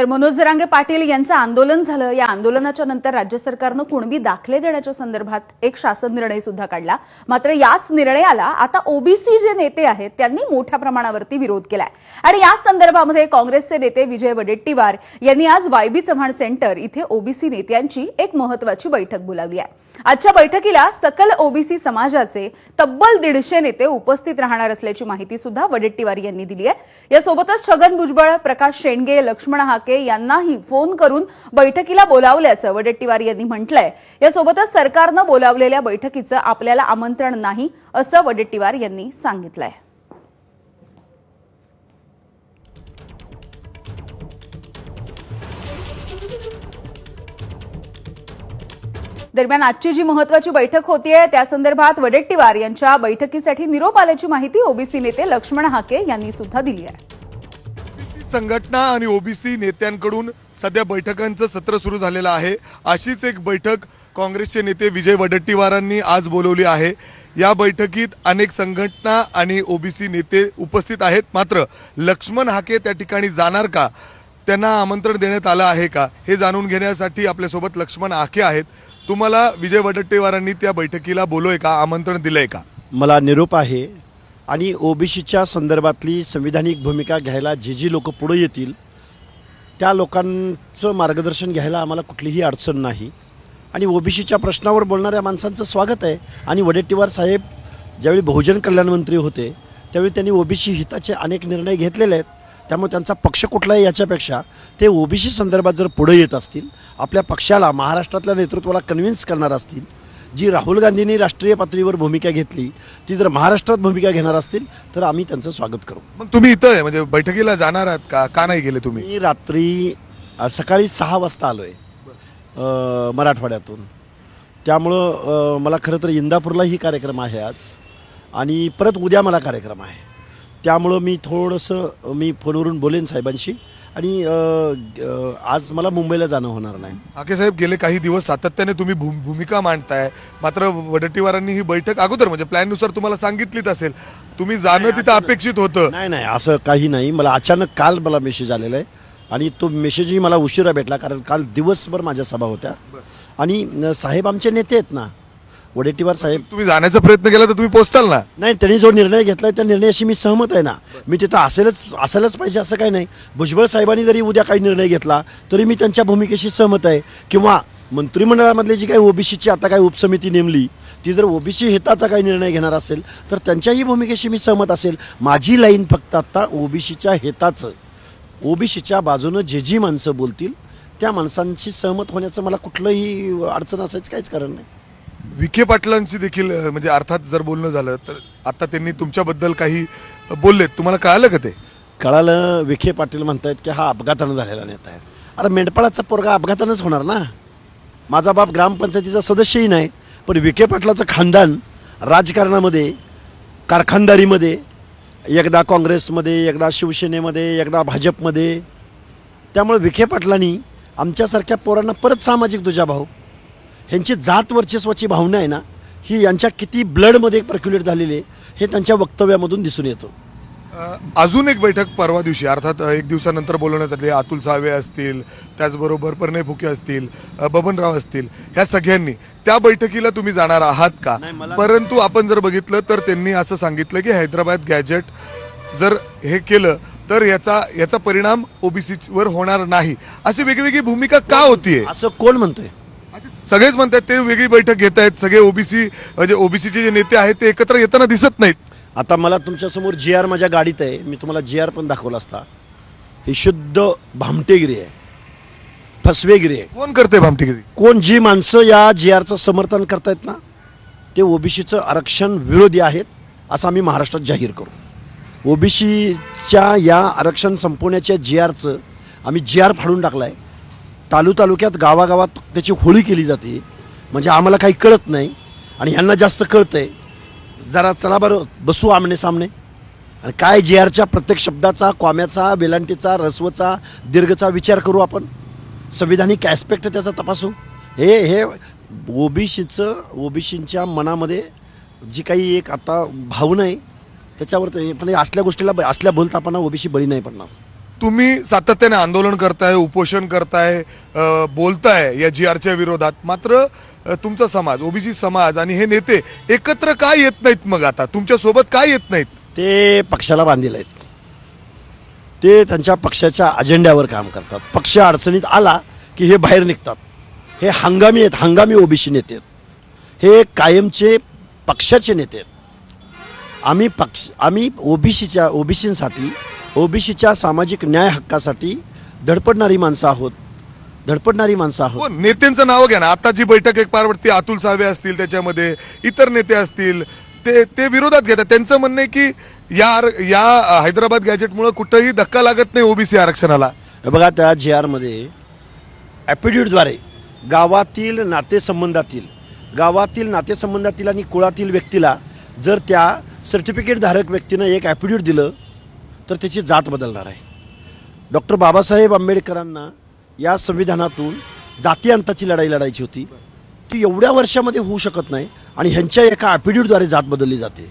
तर मनोज जरांगे पाटील यांचं आंदोलन झालं. या आंदोलनाच्या नंतर राज्य सरकारनं कुणबी दाखले देण्याच्या संदर्भात एक शासन निर्णय सुद्धा काढला. मात्र याच निर्णयाला आता ओबीसी जे नेते आहेत त्यांनी मोठ्या प्रमाणावरती विरोध केलाय. आणि या संदर्भामध्ये काँग्रेसचे नेते विजय वडेट्टीवार यांनी आज वायबी चव्हाण सेंटर इथे ओबीसी नेत्यांची एक महत्वाची बैठक बोलावली आहे. आजच्या बैठकीला सकल ओबीसी समाजाचे तब्बल दीडशे नेते उपस्थित राहणार असल्याची माहिती सुद्धा वडेट्टीवार यांनी दिली आहे. यासोबतच छगन भुजबळ प्रकाश शेंडगे लक्ष्मण हाके यांनाही फोन करून बैठकीला बोलावल्याचं वडेट्टीवार यांनी म्हटलंय. यासोबतच सरकारनं बोलावलेल्या बैठकीचं आपल्याला आमंत्रण नाही असं वडेट्टीवार यांनी सांगितलंय. दरम्यान आजची जी महत्वाची बैठक होतीये त्या संदर्भात वडेट्टीवार यांच्या बैठकीसाठी निरोप आल्याची माहिती ओबीसी नेते लक्ष्मण हाके यांनी सुद्धा दिली आहे. संघटना आणि ओबीसी नेत्यांकडून सध्या बैठकांचं सत्र सुरू झालेलं आहे. अशीच एक बैठक काँग्रेसचे नेते विजय वडट्टीवारांनी आज बोलवली आहे. या बैठकीत अनेक संघटना आणि ओबीसी नेते उपस्थित आहेत. मात्र लक्ष्मण हाके त्या ठिकाणी जाणार का? त्यांना आमंत्रण देण्यात आलं आहे का? हे जाणून घेण्यासाठी आपल्यासोबत लक्ष्मण हाके आहेत. तुम्हाला विजय वडट्टेवारांनी त्या बैठकीला बोलवय का आमंत्रण दिलंय का? मला निरोप आहे आणि ओबीसीच्या संदर्भातली संविधानिक भूमिका घ्यायला जे जी लोक पुढे येतील त्या लोकांचं मार्गदर्शन घ्यायला आम्हाला कुठलीही अडचण नाही. आणि ओबीसीच्या प्रश्नावर बोलणाऱ्या माणसांचं स्वागत आहे. आणि वडेट्टीवार साहेब ज्यावेळी बहुजन कल्याण मंत्री होते त्यावेळी त्यांनी ओबीसी हिताचे अनेक निर्णय घेतलेले आहेत. त्यामुळे त्यांचा पक्ष कुठला आहे याच्यापेक्षा ते ओबीसी संदर्भात जर पुढे येत असतील आपल्या पक्षाला महाराष्ट्रातल्या नेतृत्वाला कन्व्हिन्स करणार असतील जी राहुल गांधींनी राष्ट्रीय पातळीवर भूमिका घेतली ती जर महाराष्ट्रात भूमिका घेणार असतील तर आम्ही त्यांचं स्वागत करू. मग तुम्ही इथं आहे म्हणजे बैठकीला जाणार आहात का? का नाही गेले तुम्ही? मी रात्री अ, सकाळी सहा वाजता आलो आहे मराठवाड्यातून. त्यामुळं अ, मला खरं तर इंदापूरलाही कार्यक्रम आहे आज आणि परत उद्या मला कार्यक्रम आहे. त्यामुळं मी थोडंसं मी फोनवरून बोलेन साहेबांशी. आणि आज मला मुंबईला जाणं होणार नाही. आके साहेब गेले काही दिवस सातत्याने तुम्ही भूमिका मांडताय. मात्र वडट्टीवारांनी ही बैठक अगोदर म्हणजे प्लॅननुसार तुम्हाला सांगितलीच असेल. तुम्ही जाणं तिथं अपेक्षित होतं. नाही नाही असं काही नाही. मला अचानक काल मला मेसेज आलेला आहे. आणि तो मेसेजही मला उशिरा भेटला कारण काल दिवसभर माझ्या सभा होत्या. आणि साहेब आमचे नेते आहेत ना. वडेट्टीवार साहेब तुम्ही जाण्याचा प्रयत्न केला तर तुम्ही पोचताल ना? नाही त्यांनी जो निर्णय घेतलाय त्या निर्णयाशी मी सहमत आहे ना. मी तिथं असेलच असायलाच पाहिजे असं काही नाही. भुजबळ साहेबांनी जरी उद्या काही निर्णय घेतला तरी मी त्यांच्या भूमिकेशी सहमत आहे. किंवा मंत्रिमंडळामधली जी काही ओबीसीची आता काही उपसमिती नेमली ती जर ओबीसी हिताचा काही निर्णय घेणार असेल तर त्यांच्याही भूमिकेशी मी सहमत असेल. माझी लाईन फक्त आता ओबीसीच्या हिताचं. ओबीसीच्या बाजूनं जे जी माणसं बोलतील त्या माणसांशी सहमत होण्याचं मला कुठलंही अडचण असायचं काहीच कारण नाही. विखे पाटलांची देखील म्हणजे अर्थात जर बोलणं झालं तर आता त्यांनी तुमच्याबद्दल काही बोललेत. तुम्हाला कळालं का ते? कळालं. विखे पाटील म्हणतायत की हा अपघातानं झालेला नेता आहे. अरे मेंढपाळाचा पोरगा अपघातानंच होणार ना? माझा बाप ग्रामपंचायतीचा सदस्यही नाही पण विखे पाटलाचं खानदान राजकारणामध्ये कारखानदारीमध्ये एकदा काँग्रेसमध्ये एकदा शिवसेनेमध्ये एकदा भाजपमध्ये त्यामुळे विखे पाटलांनी आमच्यासारख्या पोरांना परत सामाजिक दुजाभाव ह्यांची जात वर्चस्वाची भावना आहे ना ही यांच्या किती ब्लडमध्ये पर्क्युलेट झालेली आहे हे त्यांच्या वक्तव्यामधून दिसून येतं. अजून एक बैठक परवा दिवशी अर्थात एक दिवसानंतर बोलवण्यात आली अतुल सावे असतील त्याचबरोबर परनय फुके असतील बबनराव असतील ह्या सगळ्यांनी त्या बैठकीला तुम्ही जाणार आहात का? परंतु आपण जर बघितलं तर त्यांनी असं सांगितलं की हैदराबाद गॅजेट जर हे केलं तर याचा याचा परिणाम ओबीसी वर होणार नाही. अशी वेगवेगळी भूमिका का होतीये? असं कोण म्हणतोय? सगळेच म्हणतात ते वेगळी बैठक घेत आहेत सगळे ओबीसी म्हणजे ओबीसीचे जे नेते आहेत ते एकत्र येताना दिसत नाहीत. आता मला तुमच्यासमोर जी आर माझ्या गाडीत आहे मी तुम्हाला जी आर पण दाखवला असता. ही शुद्ध भामटेगिरी आहे. फसवेगिरी आहे. कोण करते भामटेगिरी? कोण जी माणसं या जी आरचं समर्थन करतायत ना ते ओबीसीचं आरक्षण विरोधी आहेत असं आम्ही महाराष्ट्रात जाहीर करू. ओबीसीच्या या आरक्षण संपवण्याच्या जी आरचं आम्ही जी आर फाडून टाकलाय. तालु तालुक्यात गावागावात त्याची होळी केली जाते. म्हणजे आम्हाला काही कळत नाही आणि यांना जास्त कळतंय. जरा चला बरं बसू आमने सामने. आणि काय जे आरच्या प्रत्येक शब्दाचा क्वाम्याचा वेलांटीचा रस्वचा दीर्घचा विचार करू आपण? संविधानिक ॲस्पेक्ट त्याचा तपासू? हे हे ओबीसीचं ओबीसींच्या मनामध्ये जी काही एक आता भावना आहे त्याच्यावर ते पण असल्या गोष्टीला असल्या बोलतापणा ओबीसी बळी नाही पडणार. तुम्ही सातत्याने आंदोलन करताय उपोषण करताय बोलताय या जी आरच्या विरोधात. मात्र तुमचा समाज ओबीसी समाज आणि हे नेते एकत्र काय येत नाहीत मग आता? तुमच्यासोबत काय येत नाहीत? ते पक्षाला बांधील आहेत. ते त्यांच्या पक्षाच्या अजेंड्यावर काम करतात. पक्ष अडचणीत आला की हे बाहेर निघतात. हे हंगामी आहेत. हंगामी ओबीसी नेते आहेत. हे कायमचे पक्षाचे नेते आहेत. आम्ही पक्ष आम्ही ओबीसीच्या ओबीसींसाठी ओबीसीच्या सामाजिक न्याय हक्कासाठी धडपडणारी माणसं आहोत. धडपडणारी माणसं आहोत. हो नेत्यांचं नाव घ्या ना. आता जी बैठक एक पार पडते अतुल सावे असतील त्याच्यामध्ये इतर नेते असतील ते ते विरोधात घेतात. त्यांचं म्हणणं आहे की या या हैदराबाद गॅजेटमुळे कुठंही धक्का लागत नाही ओबीसी आरक्षणाला. बघा त्या जी आरमध्ये ॲपिड्यूटद्वारे गावातील नातेसंबंधातील गावातील नातेसंबंधातील आणि कुळातील व्यक्तीला जर त्या सर्टिफिकेट धारक व्यक्तीनं एक ॲपिड्यूट दिलं तर त्याची जात बदलणार आहे. डॉक्टर बाबासाहेब आंबेडकरांना या संविधानातून जाती अंताची लढाई लढायची होती. ती एवढ्या वर्षामध्ये होऊ शकत नाही आणि ह्यांच्या एका ॲपिड्यूटद्वारे जात बदलली जाते.